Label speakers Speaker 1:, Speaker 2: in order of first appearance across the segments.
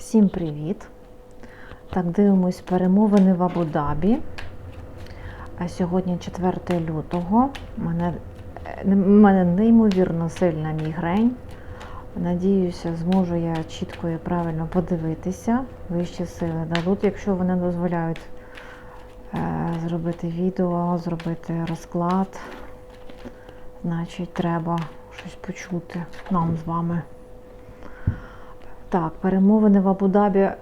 Speaker 1: Всім привіт! Так, дивимось перемовини в Абу-Дабі. А сьогодні 4 лютого. У мене, е, мене неймовірно сильна мігрень. Надіюся, зможу я чітко і правильно подивитися. Вищі сили дадуть, якщо вони дозволяють е, зробити відео, зробити розклад. Значить, треба щось почути нам з вами. Так, перемовини в Абу-Дабі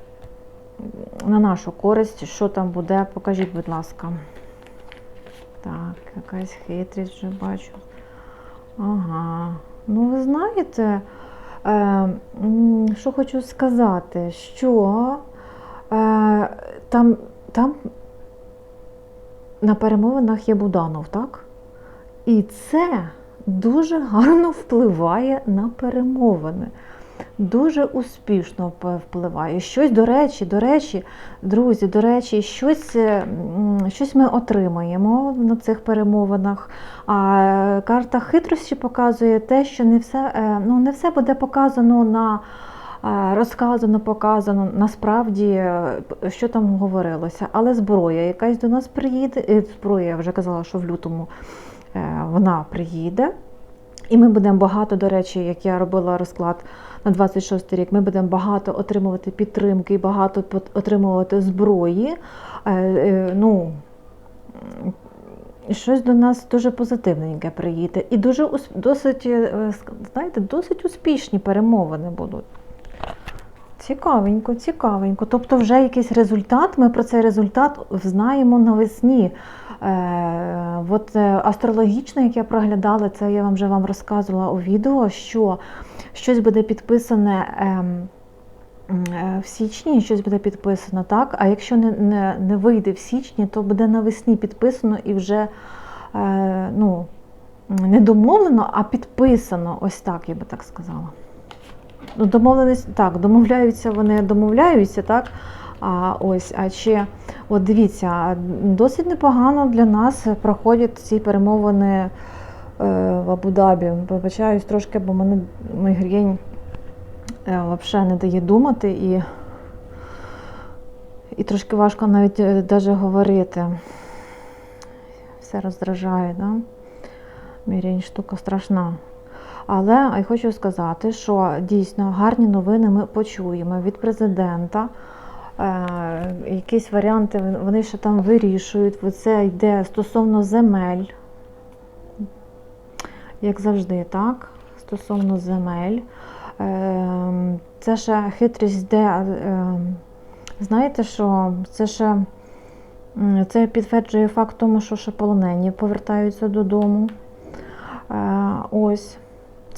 Speaker 1: на нашу користь. Що там буде? Покажіть, будь ласка. Так, якась хитрість вже бачу. Ага. Ну, ви знаєте, е, що хочу сказати, що е, там, там на перемовинах є Буданов, так? І це дуже гарно впливає на перемовини. Дуже успішно впливає. Щось, до речі, до речі, друзі, до речі, щось, е, щось ми отримаємо на цих перемовинах. А е, карта хитрості показує те, що не все, е, ну, не все буде показано на розказано, показано насправді, що там говорилося. Але зброя якась до нас приїде. Зброя, я вже казала, що в лютому вона приїде. І ми будемо багато, до речі, як я робила розклад на 26 рік, ми будемо багато отримувати підтримки багато отримувати зброї. Е, е, ну, щось до нас дуже позитивненьке приїде. І дуже досить, е, знаєте, досить успішні перемовини будуть. Цікавенько, цікавенько. Тобто вже якийсь результат, ми про цей результат знаємо навесні. Е, от е, астрологічно, як я проглядала, це я вам вже вам розказувала у відео, що щось буде підписане ем, е, в січні, щось буде підписано, так? А якщо не, не, не вийде в січні, то буде навесні підписано і вже е, ну, не домовлено, а підписано. Ось так, я би так сказала. Ну, домовленість, так, домовляються, вони домовляються, так? А ось, а ще, от дивіться, досить непогано для нас проходять ці перемовини е, в Абу-Дабі. Вибачаюсь трошки, бо мене мігрень е, взагалі не дає думати і, і трошки важко навіть е, даже говорити. Все роздражає, да? Мігрень штука страшна. Але я хочу сказати, що дійсно гарні новини ми почуємо від президента. Е, якісь варіанти вони ще там вирішують. Це йде стосовно земель, як завжди, так? Стосовно земель. Е, це ще хитрість йде. е, знаєте що? Це ще це підтверджує факт тому, що ще полонені повертаються додому. Е, ось.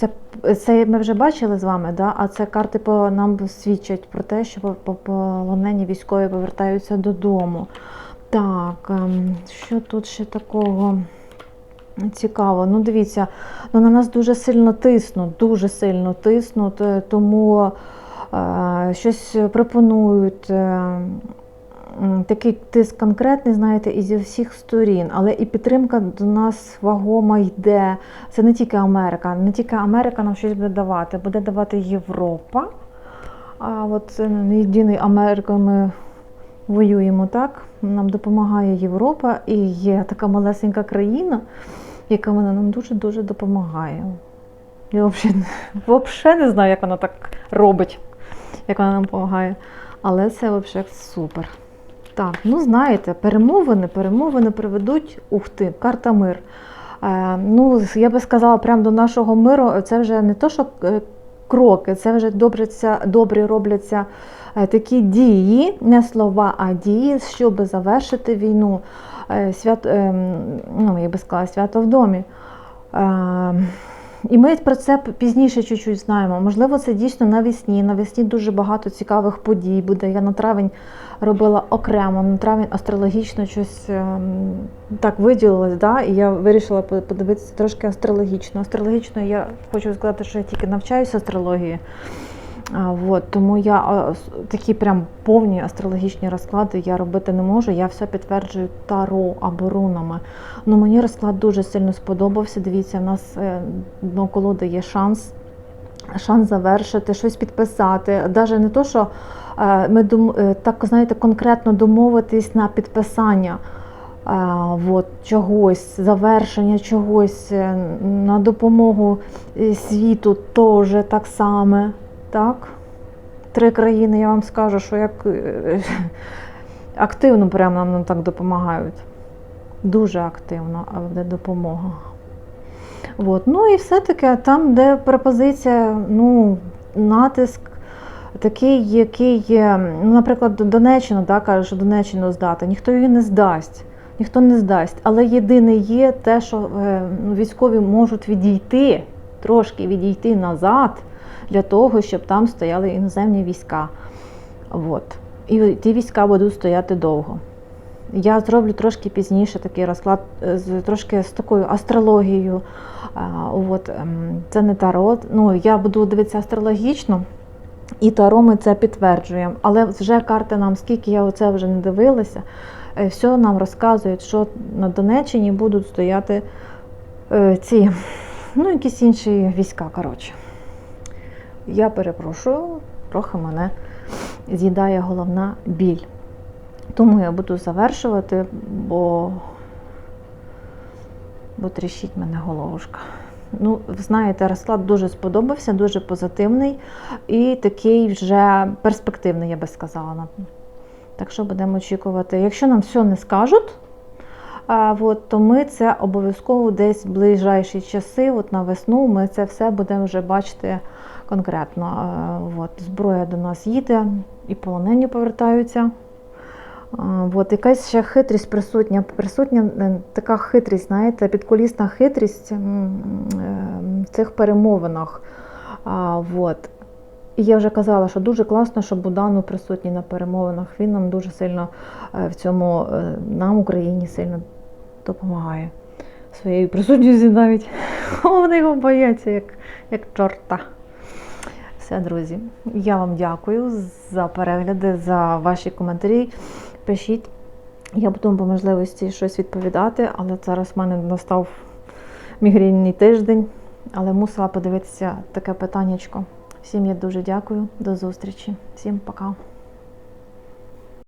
Speaker 1: Це, це ми вже бачили з вами, да? а це карти по, нам свідчать про те, що по- по- полонені військові повертаються додому. Так, ем, що тут ще такого цікаво? Ну, дивіться, ну, на нас дуже сильно тиснуть, дуже сильно тиснуть, е, тому е, щось пропонують. Е, Такий тиск конкретний, знаєте, і зі всіх сторін, але і підтримка до нас вагома йде. Це не тільки Америка, не тільки Америка нам щось буде давати, буде давати Європа. А от це не єдиною Америкою ми воюємо, так? Нам допомагає Європа і є така малесенька країна, яка вона нам дуже-дуже допомагає. Я взагалі, взагалі не знаю, як вона так робить, як вона нам допомагає. Але це взагалі супер. Так, ну знаєте, перемовини, перемовини приведуть, ух ти, карта мир. Е, ну, я би сказала, прямо до нашого миру це вже не то, що е, кроки, це вже добряться, добрі робляться е, такі дії, не слова, а дії, щоб завершити війну. Е, свят, е, ну, я би сказала, свято в домі. Е, і ми про це пізніше чуть-чуть знаємо. Можливо, це дійсно навесні. Навесні дуже багато цікавих подій буде. Я на травень робила окремо, на травень астрологічно щось ем, так виділилось, да? і я вирішила по- подивитися трошки астрологічно. Астрологічно я хочу сказати, що я тільки навчаюся астрології. От, тому я такі прям повні астрологічні розклади я робити не можу. Я все підтверджую таро або рунами. Ну, мені розклад дуже сильно сподобався. Дивіться, в нас е, дно колоди є шанс шанс завершити, щось підписати. Навіть не то, що е, ми е, так знаєте, конкретно домовитись на підписання от, чогось, завершення чогось, на допомогу світу теж так само. Так? Три країни, я вам скажу, що як е, активно прямо нам так допомагають. Дуже активно де допомога. От. Ну і все-таки там, де пропозиція, ну, натиск такий, який, є, ну, наприклад, Донеччина, да, каже, що Донеччину здати, ніхто її не здасть. Ніхто не здасть. Але єдине є те, що е, ну, військові можуть відійти, трошки відійти назад для того, щоб там стояли іноземні війська. От. І ті війська будуть стояти довго. Я зроблю трошки пізніше такий розклад, е, трошки з такою астрологією. От, ем, це не таро. Ну, я буду дивитися астрологічно, і таро ми це підтверджуємо. Але вже карти нам, скільки я оце вже не дивилася, е, все нам розказують, що на Донеччині будуть стояти е, ці, ну, якісь інші війська. коротше. Я перепрошую, трохи мене з'їдає головна біль. Тому я буду завершувати, бо, бо тріщить мене головушка. Ну, знаєте, розклад дуже сподобався, дуже позитивний і такий вже перспективний, я би сказала. Так що будемо очікувати. Якщо нам все не скажуть, от, то ми це обов'язково десь в ближайші часи, от на весну, ми це все будемо вже бачити конкретно. От, зброя до нас їде, і полонені повертаються. От, якась ще хитрість присутня. Присутня е, така хитрість, знаєте, підколісна хитрість е, в цих перемовинах. От. І я вже казала, що дуже класно, що Будану присутній на перемовинах. Він нам дуже сильно е, в цьому, е, нам, Україні, сильно допомагає. Своєю присутністю навіть. Вони його бояться, як, як чорта. Все, друзі. Я вам дякую за перегляди, за ваші коментарі. Пишіть. Я буду по можливості щось відповідати, але зараз в мене настав мігрінний тиждень, але мусила подивитися таке питаннячко. Всім я дуже дякую, до зустрічі. Всім пока.